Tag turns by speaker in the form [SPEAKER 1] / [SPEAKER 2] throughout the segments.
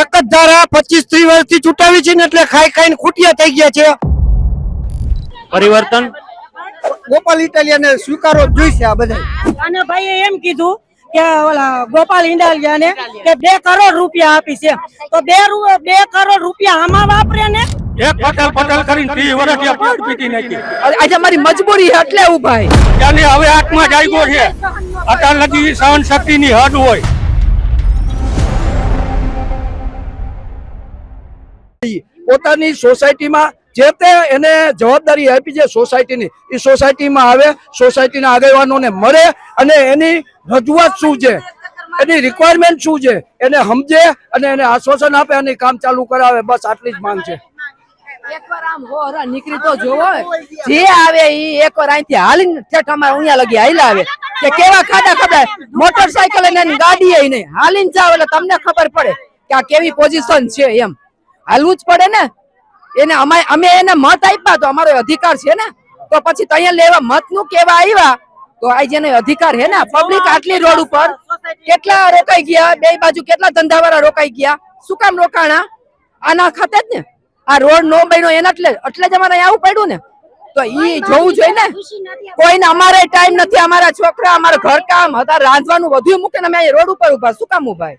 [SPEAKER 1] એક જ ધારા પચીસ ત્રીસ વર્ષથી ચૂંટાવી છે ને એટલે ખાઈ ખાઈને ખૂટિયા થઈ ગયા છે.
[SPEAKER 2] પરિવર્તન?
[SPEAKER 1] ગોપાલ ઇટાલિયાને સ્વીકારો જ જોઈશે આ બધા
[SPEAKER 3] અને ભાઈએ એમ કીધું કે ઓલા ગોપાલ ઇંડાલિયાને કે બે કરોડ રૂપિયા આપી છે. તો બે બે કરોડ રૂપિયા આમાં વાપરે ને?
[SPEAKER 4] એક પટલ પટલ કરીને ત્રીસ વર્ષ ત્યાં પાડ પીટી નાખી.
[SPEAKER 5] આજે મારી મજબૂરી એટલે ઉભાઈ.
[SPEAKER 4] ત્યાંની હવે આત્મા જાગ્યો છે. અટલ લગી સહન શક્તિની હદ હોય.
[SPEAKER 1] પોતાની સોસાયટીમાં જે તે એને જવાબદારી આપી છે સોસાયટીની, એ સોસાયટીમાં આવે, સોસાયટીના આગેવાનોને મળે અને એની રજૂઆત શું છે? એની રિક્વાયરમેન્ટ શું છે? એને સમજે અને એને આશ્વાસન આપે અને કામ ચાલુ કરાવે. બસ આટલી જ માંગ છે.
[SPEAKER 5] એકવાર અહીંથી હાલીને ઠેઠ લગી હાલ્યા આવે. કે કેવા ખાડા ખબર મોટરસાયકલ એની ગાડી એ નહીં હાલીને જાવ એટલે તમને ખબર પડે કે આ કેવી પોઝિશન છે એમ. હાલવું જ પડે ને. એને અમે અમે એને મત આપ્યા તો અમારો અધિકાર છે ને. તો પછી ત્યાં લેવા મતનું કેવા આવ્યા તો આ જેને અધિકાર હે ને પબ્લિક આટલી રોડ ઉપર કેટલા રોકાઈ ગયા બે બાજુ કેટલા ધંધાવાળા રોકાઈ ગયા શું કામ રોકાણા? આના ખાતે જ ને. આ રોડ નો બન્યો એના એટલે એટલે જ અમારે આવું પડ્યું ને. તો ઈ જોવું જોઈએ ને. કોઈને અમારે ટાઈમ નથી અમારા છોકરા અમારા ઘર કામ હતા રાંધવાનું બધું મૂકીને અમે અહીંયા રોડ ઉપર ઊભા શું કામ
[SPEAKER 1] ઊભા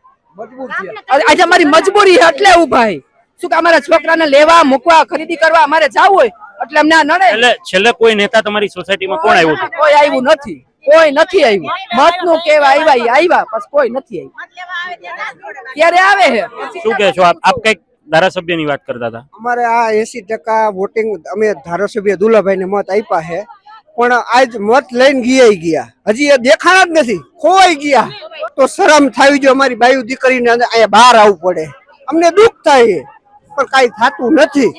[SPEAKER 5] આજે અમારી મજબૂરી એટલે ઊભા છે. શું કે અમારા છોકરાને લેવા મૂકવા ખરીદી કરવા અમારે જવું હોય? એટલે અમને આ નડે.
[SPEAKER 2] એટલે છેલ્લે કોઈ નેતા તમારી સોસાયટીમાં કોણ આવ્યું હતું?
[SPEAKER 5] કોઈ આવ્યું નથી. કોઈ નથી આવ્યું. મતનું કેવા આવ્યા આવ્યા પછી કોઈ નથી આવ્યું. ત્યારે આવે છે
[SPEAKER 2] શું કે છો આપ? આપ કંઈક ધારાસભ્યની વાત કરતા હતા.
[SPEAKER 1] અમારે આ એસી ટકા વોટિંગ અમે ધારાસભ્ય દુલાભાઈને મત આપ્યા છે. પણ આજ મત લઈને ગયા ગયા. હજી એ દેખાણા જ નથી. ખોવાઈ ગયા. તો શરમ થાય જો અમારી બાયુ દીકરીને અહીંયા બહાર આવવું પડે. અમને દુઃખ થાય પણ કઈ થતું નથી.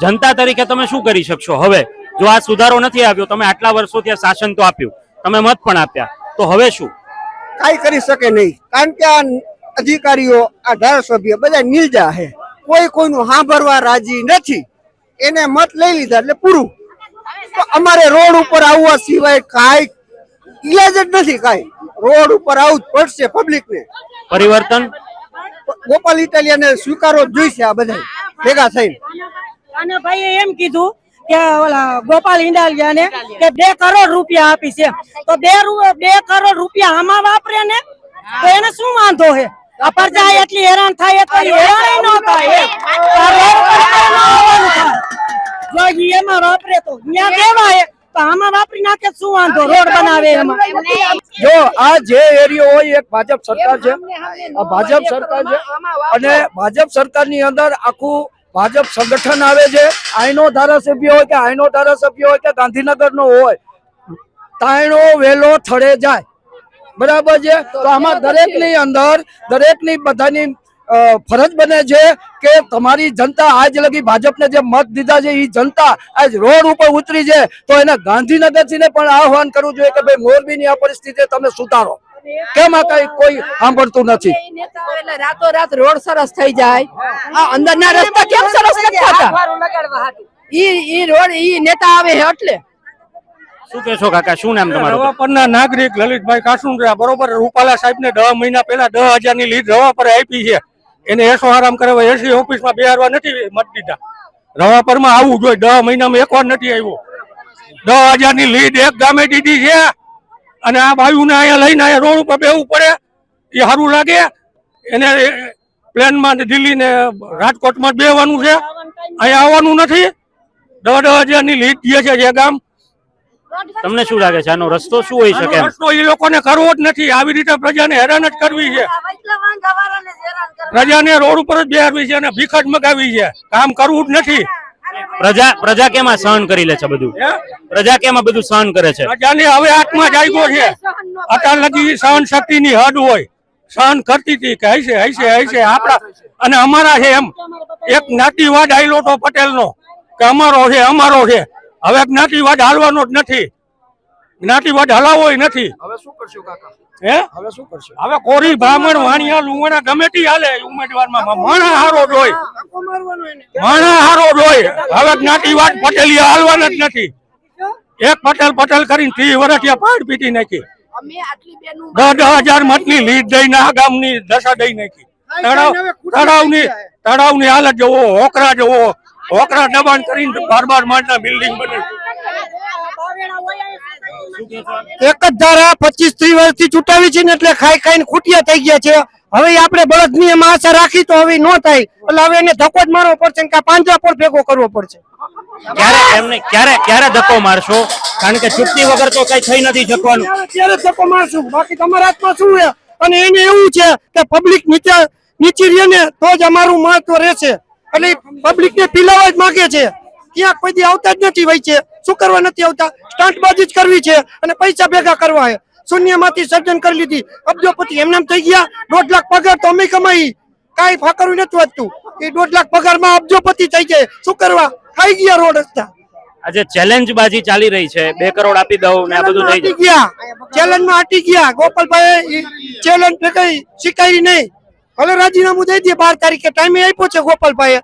[SPEAKER 2] જનતા તરીકે તમે શું કરી શકશો? હવે જો આ સુધારો નથી આવ્યો તમે આટલા વર્ષો ત્યાં શાસન તો આપ્યું તમે મત પણ આપ્યા તો હવે શું?
[SPEAKER 1] કઈ કરી શકે નહીં કારણ કે આ અધિકારીઓ આ ધારાસભ્ય બધા નિર્જા છે કોઈ કોઈનું સાંભળવા રાજી નથી. એને મત લઈ લીધા એટલે પૂરું. તો અમારે રોડ ઉપર આવવા સિવાય કાંઈ ઇલાજ જ નથી કાંઈ. રોડ ઉપર આવવું જ પડશે પબ્લિકને
[SPEAKER 2] પરિવર્તન?
[SPEAKER 1] ગોપાલ ઇટાલિયાને સ્વીકારો જોઈશે આ બધા ભેગા થઈને.
[SPEAKER 3] અને ભાઈએ એમ કીધું કે ઓલા ગોપાલ ઇંડાલિયાને કે બે કરોડ રૂપિયા આપી છે. તો બે રૂ- બે કરોડ રૂપિયા આમાં વાપરે ને? તો એને શું વાંધો હે? આ પ્રજા એટલી હેરાન થાય તો હેરાન ન થાય એમ. એમાં વાપરે તો ત્યાં દેવા હે તો આમાં વાપરી નાખે શું વાંધો? રોડ બનાવે એમાં.
[SPEAKER 1] જો આ જે એરિયો હોય એક ભાજપ સરકાર છે. ભાજપ સરકાર છે. અને ભાજપ સરકારની અંદર આખું ભાજપ સંગઠન આવે છે. આઈનો ધારાસભ્ય હોય કે આઈનો ધારાસભ્ય હોય કે ગાંધીનગરનો હોય તાયણો વેલો થડે જાય. બરાબર છે? તો આમાં દરેકની અંદર દરેકની બધાની ફરજ બને છે કે તમારી જનતા આજ લગી ભાજપને જે મત દીધા છે એ જનતા આજ રોડ ઉપર ઉતરી છે તો એને ગાંધીનગરથી પણ આહવાન કરવું જોઈએ કે ભાઈ મોરબીની આ પરિસ્થિતિ તમે સુધારો. કેમ આ કઈ કોઈ સાંભળતું નથી?
[SPEAKER 5] રાતો રાત રોડ સરસ થઈ જાય. આ અંદરના રસ્તા કેમ સરસ નથી થતા? ઈ ઈ રોડ ઈ નેતા આવે છે એટલે.
[SPEAKER 2] શું કહેશો કાકા શું નામ તમારું?
[SPEAKER 4] રવાપરના નાગરિક લલિતભાઈ કાસુંદ્રા બરોબર રૂપાલા સાહેબ ને દસ મહિના પહેલા દસ હજારની લીડ રવા પર આપી છે. એને એસો આરામ કરાવવા એસી ઓફિસમાં બે બેહારવા નથી મત દીધા. રવા પર આવવું જોઈએ દસ મહિનામાં એકવાર નથી આવ્યો. દસ હજારની લીડ એક ગામે દીધી છે, અને આ બાયુને અહીંયા લઈને અહીંયા રોડ ઉપર બેવું પડે, એ સારું લાગે. એને પ્લેનમાં દિલ્હી ને રાજકોટમાં બેવાનું છે. અહીંયા આવવાનું નથી. દસ દસ હજારની લીડ દે છે જે ગામ.
[SPEAKER 2] તમને શું લાગે છે? આનો રસ્તો શું હોઈ શકે
[SPEAKER 4] રસ્તો એ લોકોને કરવો જ નથી. આવી રીતે પ્રજાને હેરાન જ કરવી છે. પ્રજાને રોડ ઉપર જ બેહારવી છે અને ભીખ જ મગાવી છે. કામ કરવું જ નથી.
[SPEAKER 2] પ્રજા પ્રજા કેમાં સહન કરી લે છે બધું? પ્રજા કેમાં બધું સહન કરે છે?
[SPEAKER 4] પ્રજાને હવે આત્મા જાગ્યો છે. અત્યાર લગી સહન શક્તિની હદ હોય. સહન કરતી હતી કે હૈસે હૈસે હૈસે આપણા અને અમારા છે એમ. એક જ્ઞાતિવાદ આયલો તો પટેલનો કે અમારો છે અમારો છે. હવે જ્ઞાતિવાદ હાલવાનો જ નથી. જ્ઞાતિવાદ હલાવો નથી.
[SPEAKER 1] હવે શું કરશું કાકા?
[SPEAKER 4] હે?
[SPEAKER 1] હવે શું કરશું?
[SPEAKER 4] હવે કોરી બ્રાહ્મણ વાણિયા લુવાણા ગમે તે હાલે ઉમેદવારમાં. માણા હારો જોઈ માણા હારો જોઈ હવે જ્ઞાતિવાદ પટેલી હાલવાના જ નથી. એક પટેલ પટેલ કરીને ત્રીસ વર્ષ પાડ પીટી નાખી.
[SPEAKER 5] અમે આટલી બેનું
[SPEAKER 4] દસ દસ હજાર મતની લીડ દઈને આ ગામની દશા દઈ નાખી. તળાવ તળાવની તળાવની હાલત જોવો હોકરા જોવો. હોકરા દબાણ કરીને બાર બાર માળના બિલ્ડિંગ બને.
[SPEAKER 6] એક જ ધારા પચીસ ત્રીસ વર્ષથી ચૂંટાવી છે ને એટલે ખાઈ ખાઈને ખૂટિયા થઈ ગયા છે. હવે આપણે આપણે બળદની એમાં આશા રાખી તો હવે નો થાય. એટલે હવે એને ધક્કો જ મારવો પડશે કે પાંજરા પર ભેગો કરવો પડશે.
[SPEAKER 2] ક્યારે એમને ક્યારે ક્યારે ધક્કો મારશો? કારણ કે ચૂંટણી વગર તો કઈ થઈ નથી શકવાનું.
[SPEAKER 6] ત્યારે જ ધક્કો મારશું? બાકી તમારા હાથમાં શું છે? અને એને એવું છે કે પબ્લિક નીચે નીચી રહે ને તો જ અમારું મહત્વ રહેશે. એટલે પબ્લિક ને પીલાવા જ માંગે છે. ક્યાંક કોઈ આવતા જ નથી છે. શું કરવા નથી આવતા? સ્ટંટબાજી જ કરવી છે અને પૈસા ભેગા કરવા છે. શૂન્યમાંથી સર્જન કરી લીધી. અબજોપતિ એમને એમ થઈ ગયા. દોઢ લાખ પગાર તો અમે કમાઈ. કાંઈ ફાકરું નથી વધતું. એ દોઢ લાખ પગારમાં અબજોપતિ થઈ જાય. શું કરવા? ખાઈ ગયા રોડ રસ્તા.
[SPEAKER 2] આજે ચેલેન્જ બાજી ચાલી રહી છે. બે કરોડ આપી દઉં ને આ બધું થઈ
[SPEAKER 6] ગયા. ચેલેન્જમાં અટી ગયા ગોપાલભાઈ ચેલેન્જ કઈ સ્વીકારી નહીં. ભલે રાજીનામું દઈ દે બાર તારીખે ટાઈમે આપ્યો છે ગોપાલભાઈ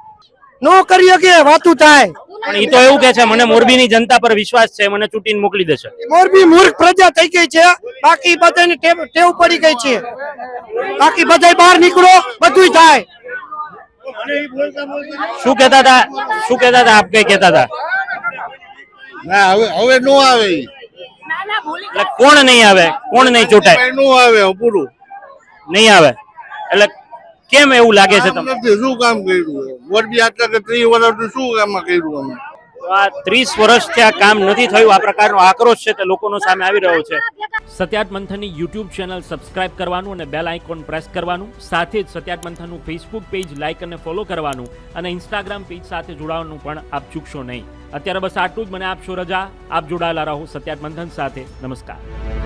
[SPEAKER 6] નો કરી કે વાતું થાય.
[SPEAKER 2] પણ એ તો એવું કે છે મને મોરબી ની જનતા પર વિશ્વાસ છે મને ચૂંટીને મોકલી દેશે.
[SPEAKER 6] મોરબી મૂર્ખ પ્રજા થઈ ગઈ છે બાકી બધાને ટેવ ટેવ પડી ગઈ છે. બાકી બધાય બહાર નીકળો બધું થાય.
[SPEAKER 2] શું કેતા હતા? શું કેતા હતા? આપ કઈ કેતા હતા?
[SPEAKER 7] ના હવે હવે નો આવે
[SPEAKER 2] એટલે કોણ નહીં આવે? કોણ નહીં ચૂંટાય?
[SPEAKER 7] નો આવે પૂરું
[SPEAKER 2] નહીં આવે. એટલે કેમ એવું લાગે છે તમને?
[SPEAKER 7] નથી શું કામ કર્યું મોરબી આટલા કે ત્રીસ વર્ષથી શું કામ કર્યું અમે?
[SPEAKER 2] આ ત્રીસ વર્ષથી આ કામ નથી થયું આ પ્રકારનો આક્રોશ છે તે લોકોનો સામે આવી રહ્યો છે. સત્યાત મંથનની યુટ્યુબ ચેનલ સબસ્ક્રાઇબ કરવાનું અને બેલ આઇકોન પ્રેસ કરવાનું સાથે જ સત્યાત મંથનનું ફેસબુક પેજ લાઇક અને ફોલો કરવાનું અને ઇન્સ્ટાગ્રામ પેજ સાથે જોડાવાનું પણ આપ ચૂકશો નહીં. અત્યારે બસ આટલું જ મને આપશો રજા આપ જોડાયેલા રહો સત્યાત મંથન સાથે. નમસ્કાર.